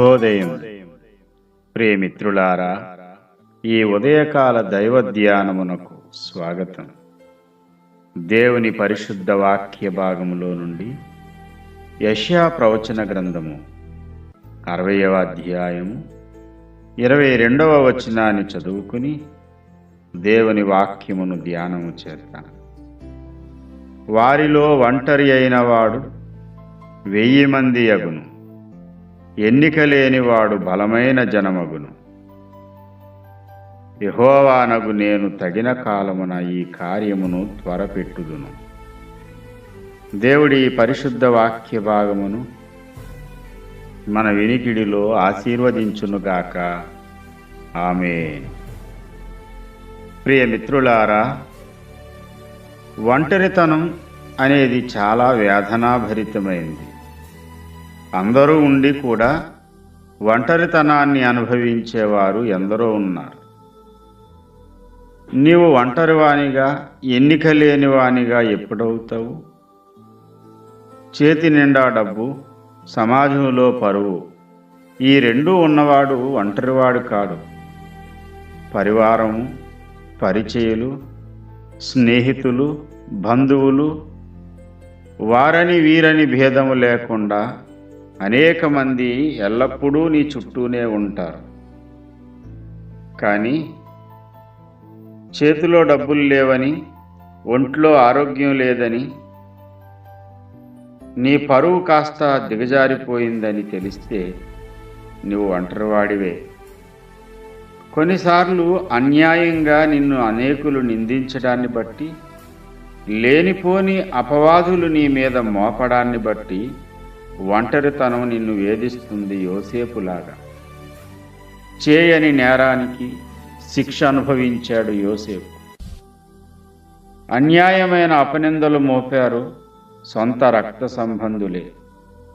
శుభోదయం ప్రియమిత్రులారా ఈ ఉదయకాల దైవ ధ్యానమునకు స్వాగతం. దేవుని పరిశుద్ధ వాక్య భాగములో నుండి యష్యా ప్రవచన గ్రంథము అరవయవ అధ్యాయము ఇరవై రెండవ వచనాన్ని చదువుకుని దేవుని వాక్యమును ధ్యానము చేద్దాం వారిలో ఒంటరి అయిన వాడు వెయ్యి మంది అగును. ఎన్నిక లేనివాడు బలమైన జనమగును. యహోవానగు నేను తగిన కాలమున ఈ కార్యమును త్వరపెట్టుదును. దేవుడి పరిశుద్ధ వాక్య భాగమును మన వినికిడిలో ఆశీర్వదించునుగాక ఆమె ప్రియ మిత్రులారా ఒంటరితనం అనేది చాలా వేదనాభరితమైంది. అందరూ ఉండి కూడా ఒంటరితనాన్ని అనుభవించేవారు ఎందరో ఉన్నారు. నీవు ఒంటరివానిగా ఎన్నిక లేనివానిగా ఎప్పుడవుతావు? చేతి నిండా డబ్బు సమాజంలో పరువు ఈ రెండూ ఉన్నవాడు ఒంటరివాడు కాడు. పరివారము పరిచయులు స్నేహితులు బంధువులు వారని వీరని భేదము లేకుండా అనేక మంది ఎల్లప్పుడూ నీ చుట్టూనే ఉంటారు. కానీ చేతిలో డబ్బులు లేవని ఒంట్లో ఆరోగ్యం లేదని నీ పరువు కాస్త దిగజారిపోయిందని తెలిస్తే నువ్వు ఒంటరివాడివే. కొన్నిసార్లు అన్యాయంగా నిన్ను అనేకులు నిందించడాన్ని బట్టి లేనిపోని అపవాదులు నీ మీద మోపడాన్ని బట్టి ఒంటరితనం నిన్ను వేధిస్తుంది యోసేపులాగా. చేయని నేరానికి శిక్ష అనుభవించాడు యోసేపు. అన్యాయమైన అపనిందలు మోపారు సొంత రక్త సంబంధులే.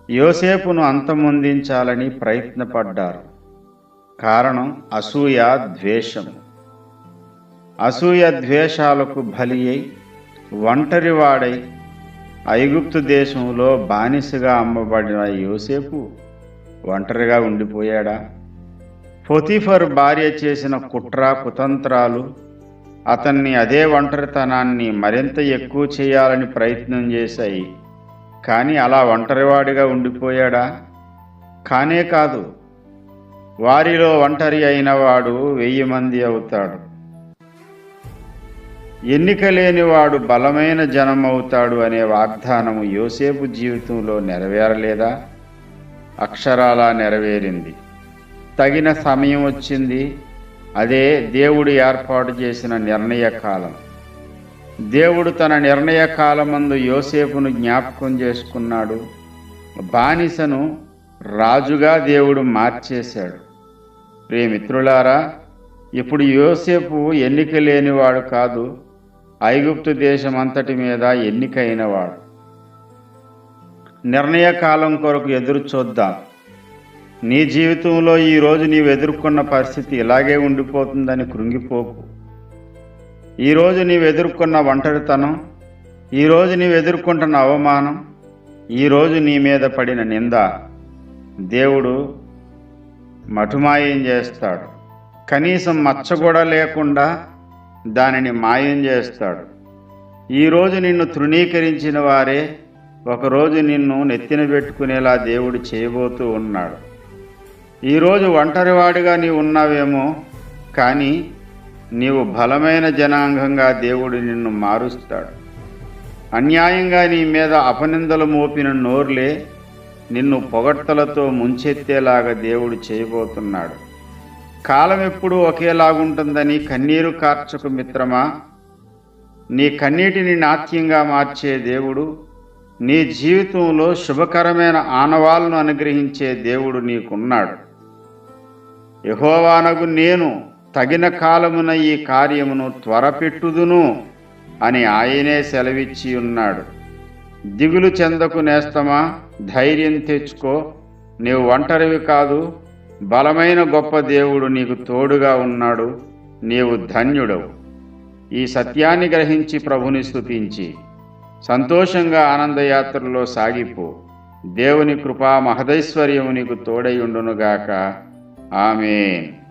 యోసేపును అంతమొందించాలని ప్రయత్నపడ్డారు. కారణం అసూయ ద్వేషం అసూయ ద్వేషాలకు బలి అయి ఒంటరివాడై ఐగుప్తు దేశంలో బానిసగా అమ్మబడిన యోసేపు ఒంటరిగా ఉండిపోయాడా? పొతిఫర్ భార్య చేసిన కుట్ర కుతంత్రాలు అతన్ని అదే ఒంటరితనాన్ని మరింత ఎక్కువ చేయాలని ప్రయత్నం చేశాయి. కానీ అలా ఒంటరివాడిగా ఉండిపోయాడా? కానే కాదు. వారిలో ఒంటరి అయినవాడు వెయ్యి మంది అవుతాడు. ఎన్నిక లేనివాడు బలమైన జనం అవుతాడు అనే వాగ్దానము యోసేపు జీవితంలో నెరవేరలేదా? అక్షరాలా నెరవేరింది. తగిన సమయం వచ్చింది. అదే దేవుడు ఏర్పాటు చేసిన నిర్ణయ కాలం. దేవుడు తన నిర్ణయ కాలమందు యోసేపును జ్ఞాపకం చేసుకున్నాడు. బానిసను రాజుగా దేవుడు మార్చేశాడు. ప్రియమిత్రులారా ఇప్పుడు యోసేపు ఎన్నిక లేనివాడు కాదు. ఐగుప్తు దేశం అంతటి మీద ఎన్నికైనవాడు నిర్ణయ కాలం కొరకు ఎదురు చూద్దాం. నీ జీవితంలో ఈరోజు నీవు ఎదుర్కొన్న పరిస్థితి ఇలాగే ఉండిపోతుందని కృంగిపోకు. ఈరోజు నీవు ఎదుర్కొన్న ఒంటరితనం ఈరోజు నీవు ఎదుర్కొంటున్న అవమానం ఈరోజు నీ మీద పడిన నింద. దేవుడు మటుమాయం చేస్తాడు. కనీసం మచ్చ కూడా లేకుండా దానిని మాయం చేస్తాడు. ఈరోజు నిన్ను తృణీకరించిన వారే ఒకరోజు నిన్ను నెత్తిన పెట్టుకునేలా దేవుడు చేయబోతూ ఉన్నాడు. ఈరోజు ఒంటరివాడిగా నీవు ఉన్నావేమో కానీ నీవు బలమైన జనాంగంగా దేవుడు నిన్ను మారుస్తాడు. అన్యాయంగా నీ మీద అపనిందలు మోపిన నోర్లే నిన్ను పొగడ్తలతో ముంచెత్తేలాగా దేవుడు చేయబోతున్నాడు. కాలం ఎప్పుడూ ఒకేలాగుంటుందని కన్నీరు కార్చకు మిత్రమా? నీ కన్నీటిని నాట్యంగా మార్చే దేవుడు నీ జీవితంలో శుభకరమైన ఆనవాలను అనుగ్రహించే దేవుడు నీకున్నాడు. యహోవానగు నేను తగిన కాలమున ఈ కార్యమును త్వరపెట్టుదును అని ఆయనే సెలవిచ్చి ఉన్నాడు. దిగులు చెందకు నేస్తమా? ధైర్యం తెచ్చుకో. నీవు ఒంటరివి కాదు బలమైన గొప్ప దేవుడు నీకు తోడుగా ఉన్నాడు నీవు ధన్యుడవు. ఈ సత్యాన్ని గ్రహించి ప్రభుని స్థుతించి సంతోషంగా ఆనందయాత్రలో సాగిపో. దేవుని కృపా మహదైశ్వర్యము నీకు తోడై ఉండునుగాక. ఆమెన్.